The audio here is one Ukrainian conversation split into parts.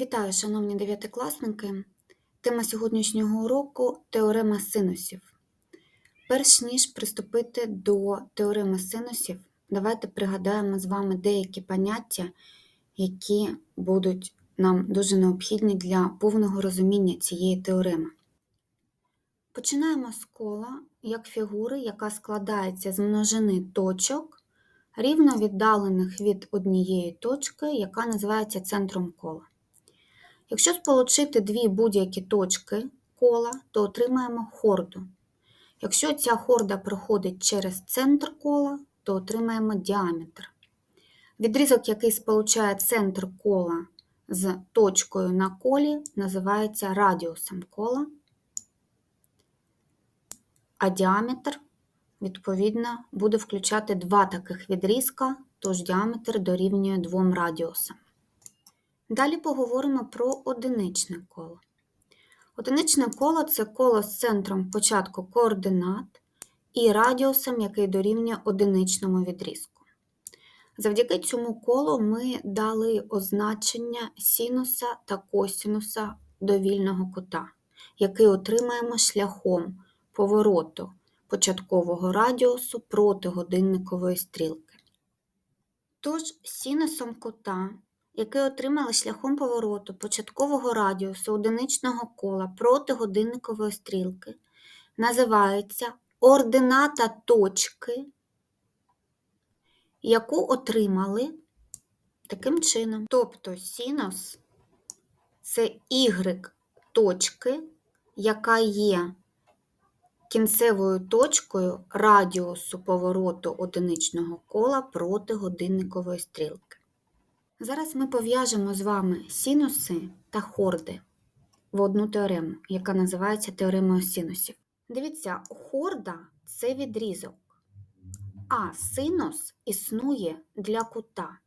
Вітаю, шановні дев'ятикласники! Тема сьогоднішнього уроку теорема синусів. Перш ніж приступити до теореми синусів, давайте пригадаємо з вами деякі поняття, які будуть нам дуже необхідні для повного розуміння цієї теореми. Починаємо з кола як фігури, яка складається з множини точок, рівно віддалених від однієї точки, яка називається центром кола. Якщо сполучити дві будь-які точки кола, то отримаємо хорду. Якщо ця хорда проходить через центр кола, то отримаємо діаметр. Відрізок, який сполучає центр кола з точкою на колі, називається радіусом кола, а діаметр, відповідно, буде включати два таких відрізка, тож діаметр дорівнює двом радіусам. Далі поговоримо про одиничне коло. Одиничне коло це коло з центром початку координат і радіусом, який дорівнює одиничному відрізку. Завдяки цьому колу ми дали означення синуса та косинуса довільного кута, який отримаємо шляхом повороту початкового радіусу проти годинникової стрілки. Тож синусом кута який отримали шляхом повороту початкового радіусу одиничного кола проти годинникової стрілки, називається ордината точки, яку отримали таким чином. Тобто синус це y точки, яка є кінцевою точкою радіусу повороту одиничного кола проти годинникової стрілки. Зараз ми пов'яжемо з вами синуси та хорди в одну теорему, яка називається теоремою синусів. Дивіться, хорда це відрізок, а синус існує для кута.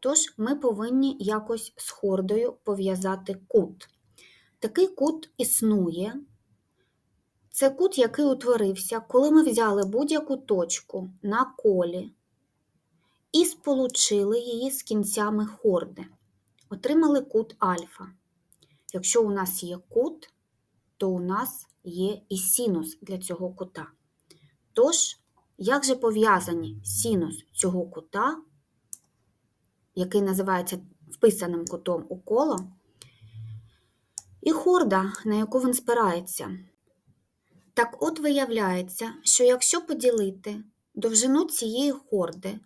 Тож ми повинні якось з хордою пов'язати кут. Такий кут існує. Це кут, який утворився, коли ми взяли будь-яку точку на колі і сполучили її з кінцями хорди. Отримали кут альфа. Якщо у нас є кут, то у нас є і синус для цього кута. Тож, як же пов'язані синус цього кута, який називається вписаним кутом у коло, і хорда, на яку він спирається. Так от виявляється, що якщо поділити довжину цієї хорди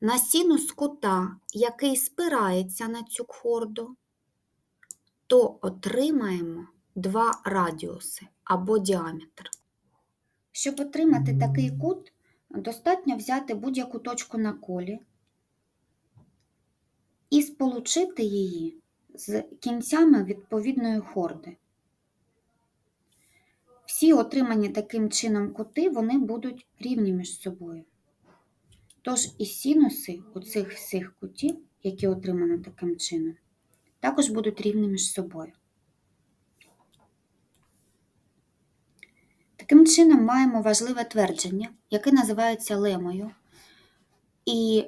на синус кута, який спирається на цю хорду, то отримаємо два радіуси або діаметр. Щоб отримати такий кут, достатньо взяти будь-яку точку на колі і сполучити її з кінцями відповідної хорди. Всі отримані таким чином кути вони будуть рівні між собою. Тож і синуси оцих всіх кутів, які отримані таким чином, також будуть рівні між собою. Таким чином маємо важливе твердження, яке називається лемою. І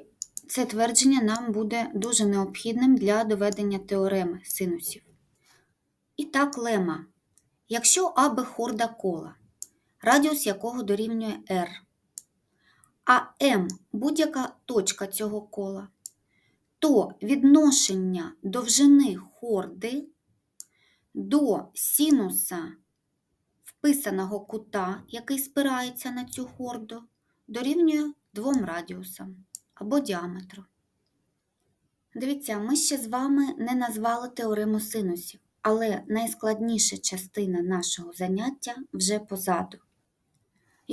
це твердження нам буде дуже необхідним для доведення теореми синусів. І так, лема. Якщо АБ хорда кола, радіус якого дорівнює r, а М будь-яка точка цього кола, то відношення довжини хорди до синуса вписаного кута, який спирається на цю хорду, дорівнює двом радіусам або діаметру. Дивіться, ми ще з вами не назвали теорему синусів, але найскладніша частина нашого заняття вже позаду.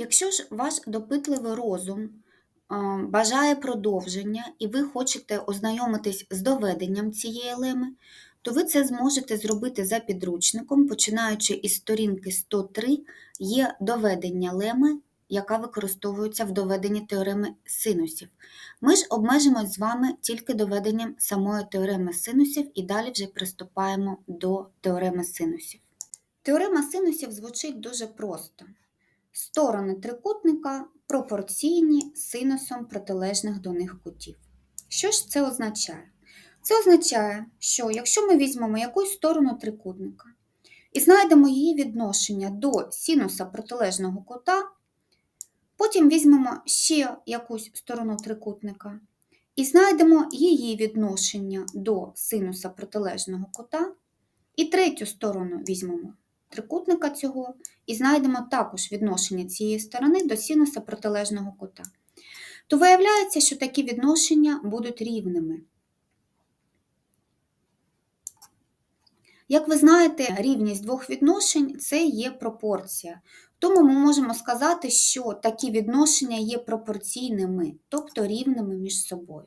Якщо ж ваш допитливий розум бажає продовження і ви хочете ознайомитись з доведенням цієї леми, то ви це зможете зробити за підручником, починаючи із сторінки 103, є доведення леми, яка використовується в доведенні теореми синусів. Ми ж обмежимось з вами тільки доведенням самої теореми синусів і далі вже приступаємо до теореми синусів. Теорема синусів звучить дуже просто. Сторони трикутника пропорційні синусом протилежних до них кутів. Що ж це означає? Це означає, що якщо ми візьмемо якусь сторону трикутника і знайдемо її відношення до синуса протилежного кута, потім візьмемо ще якусь сторону трикутника і знайдемо її відношення до синуса протилежного кута, і третю сторону візьмемо трикутника цього і знайдемо також відношення цієї сторони до синуса протилежного кута, то виявляється, що такі відношення будуть рівними. Як ви знаєте, рівність двох відношень це є пропорція. Тому ми можемо сказати, що такі відношення є пропорційними, тобто рівними між собою.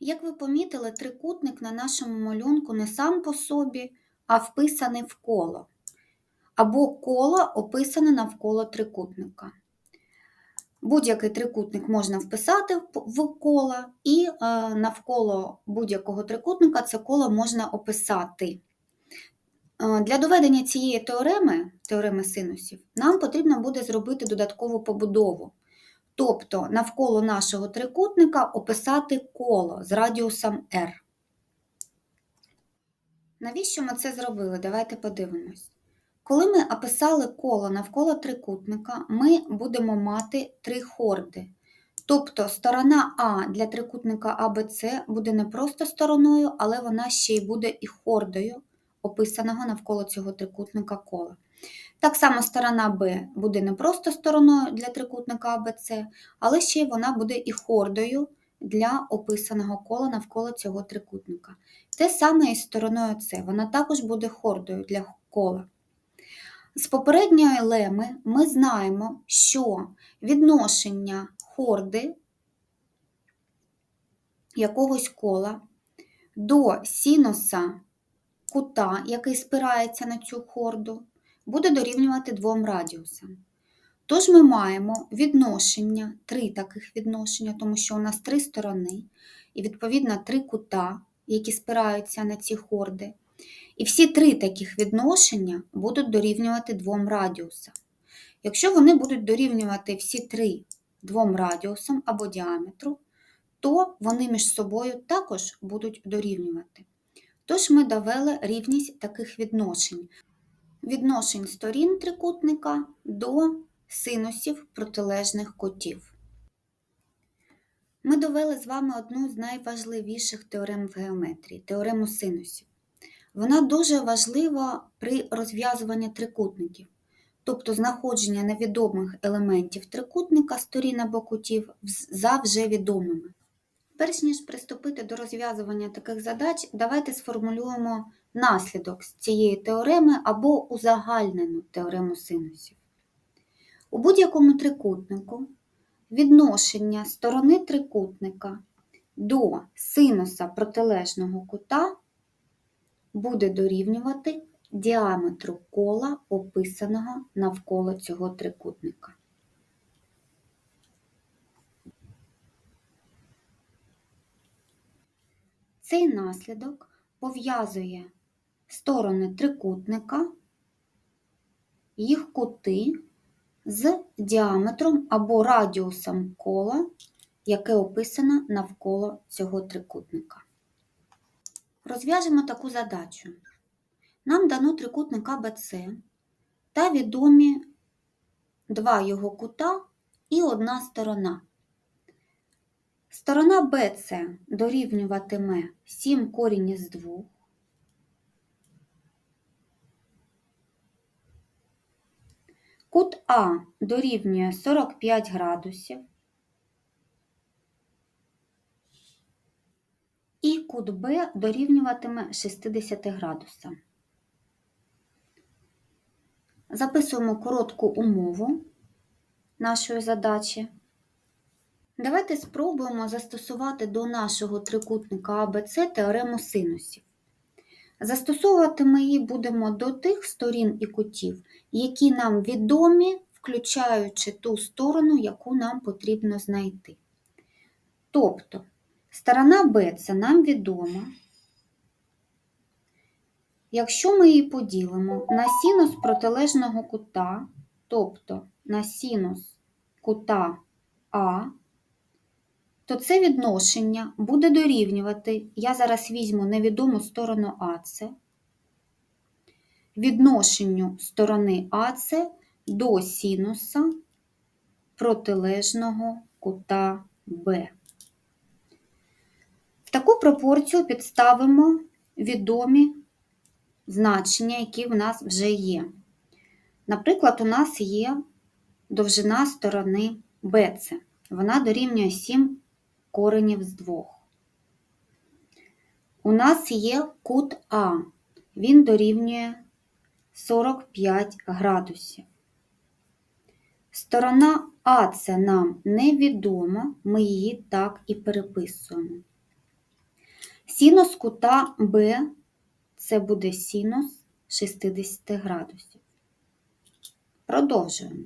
Як ви помітили, трикутник на нашому малюнку не сам по собі, а вписаний в коло. Або коло описане навколо трикутника. Будь-який трикутник можна вписати в коло, і е, навколо будь-якого трикутника це коло можна описати. Е, Для доведення цієї теореми, теореми синусів, нам потрібно буде зробити додаткову побудову. Тобто навколо нашого трикутника описати коло з радіусом r. Навіщо ми це зробили? Давайте подивимось. Коли ми описали коло навколо трикутника, ми будемо мати три хорди. Тобто сторона А для трикутника АБЦ буде не просто стороною, але вона ще й буде і хордою описаного навколо цього трикутника кола. Так само сторона Б буде не просто стороною для трикутника АБЦ, але ще й вона буде і хордою для описаного кола навколо цього трикутника. Те саме і з стороною С, вона також буде хордою для кола. З попередньої леми ми знаємо, що відношення хорди якогось кола до синуса кута, який спирається на цю хорду, буде дорівнювати двом радіусам. Тож ми маємо відношення, три таких відношення, тому що у нас три сторони, і, відповідно, три кута, які спираються на ці хорди. І всі три таких відношення будуть дорівнювати двом радіусам. Якщо вони будуть дорівнювати всі три двом радіусам або діаметру, то вони між собою також будуть дорівнювати. Тож ми довели рівність таких відношень. Відношень сторін трикутника до синусів протилежних кутів. Ми довели з вами одну з найважливіших теорем в геометрії теорему синусів. Вона дуже важлива при розв'язуванні трикутників, тобто знаходження невідомих елементів трикутника сторін або кутів за вже відомими. Перш ніж приступити до розв'язування таких задач, давайте сформулюємо наслідок з цієї теореми або узагальнену теорему синусів. У будь-якому трикутнику відношення сторони трикутника до синуса протилежного кута буде дорівнювати діаметру кола, описаного навколо цього трикутника. Цей наслідок пов'язує сторони трикутника, їх кути з діаметром або радіусом кола, яке описано навколо цього трикутника. Розв'яжемо таку задачу. Нам дано трикутник АБЦ та відомі два його кута і одна сторона. Сторона БЦ дорівнюватиме 7 корінь із 2. Кут А дорівнює 45 градусів. І кут Б дорівнюватиме 60 градусам. Записуємо коротку умову нашої задачі. Давайте спробуємо застосувати до нашого трикутника АБЦ теорему синусів. Застосовувати ми її будемо до тих сторін і кутів, які нам відомі, включаючи ту сторону, яку нам потрібно знайти. Тобто, сторона Б це нам відома. Якщо ми її поділимо на синус протилежного кута, тобто на синус кута А, то це відношення буде дорівнювати, я зараз візьму невідому сторону АЦ, відношенню сторони АЦ до синуса протилежного кута Б. В таку пропорцію підставимо відомі значення, які в нас вже є. Наприклад, у нас є довжина сторони BC. Вона дорівнює 7 коренів з 2. У нас є кут А. Він дорівнює 45 градусів. Сторона АЦ нам невідома, ми її так і переписуємо. Синус кута Б це буде синус 60 градусів. Продовжуємо.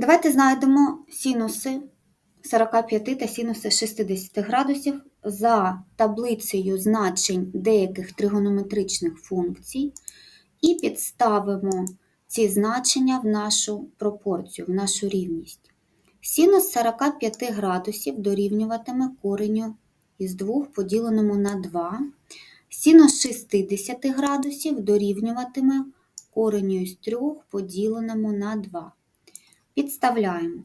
Давайте знайдемо синуси 45 та синуси 60 градусів за таблицею значень деяких тригонометричних функцій і підставимо ці значення в нашу пропорцію, в нашу рівність. Синус 45 градусів дорівнюватиме кореню із 2 поділеному на 2. Синус 60 градусів дорівнюватиме кореню із 3 поділеному на 2. Підставляємо.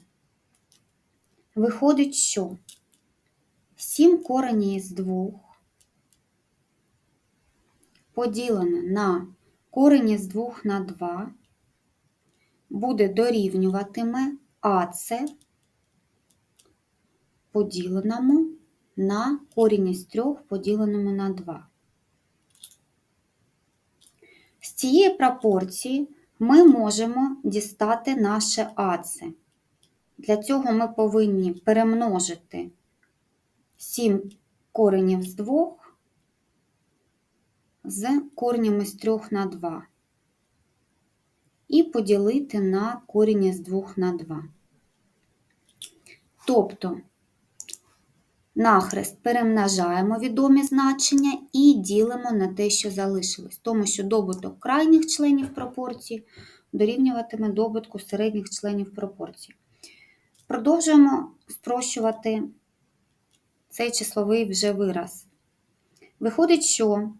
Виходить, що 7 корені із 2 поділене на корень із 2 на 2 буде дорівнюватиме АЦ поділеному на корінь із 3 поділеному на 2. З цієї пропорції ми можемо дістати наше АЦ. Для цього ми повинні перемножити 7 коренів з 2 з коренем із 3 на 2 і поділити на корінь із 2 на 2. Тобто, нахрест перемножаємо відомі значення і ділимо на те, що залишилось, тому що добуток крайніх членів пропорції дорівнюватиме добутку середніх членів пропорції. Продовжуємо спрощувати цей числовий вже вираз. Виходить, що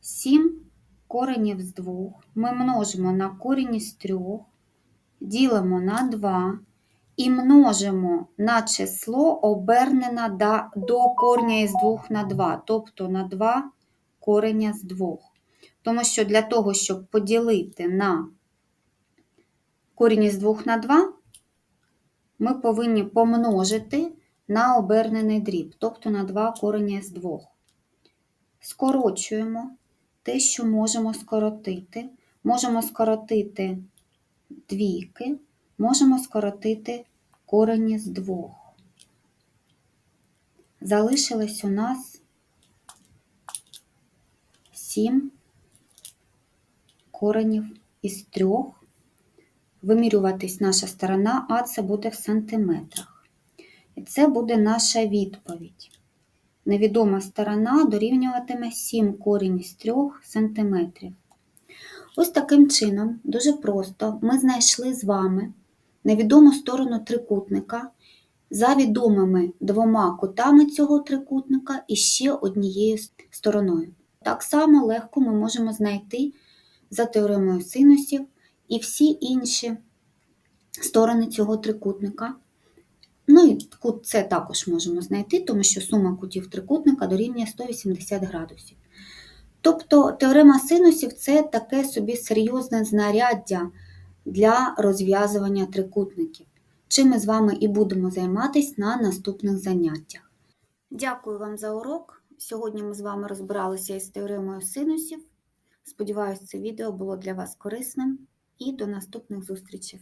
7 коренів з 2 ми множимо на корінь із 3, ділимо на 2 і множимо на число обернене до корня із 2 на 2, тобто на 2 кореня з 2. Тому що для того, щоб поділити на корінь із 2 на 2, ми повинні помножити на обернений дріб, тобто на 2 корення з 2. Скорочуємо те, що можемо скоротити. Можемо скоротити двійки, можемо скоротити корені з 2. Залишилось у нас 7 коренів із 3 вимірюватись наша сторона, а це буде в сантиметрах. І це буде наша відповідь. Невідома сторона дорівнюватиме 7 корінь із 3 см. Ось таким чином, дуже просто, ми знайшли з вами невідому сторону трикутника за відомими двома кутами цього трикутника і ще однією стороною. Так само легко ми можемо знайти за теоремою синусів і всі інші сторони цього трикутника. Ну і кут С також можемо знайти, тому що сума кутів трикутника дорівнює 180 градусів. Тобто теорема синусів це таке собі серйозне знаряддя для розв'язування трикутників, чим ми з вами і будемо займатися на наступних заняттях. Дякую вам за урок. Сьогодні ми з вами розбиралися із теоремою синусів. Сподіваюсь, це відео було для вас корисним і до наступних зустрічей!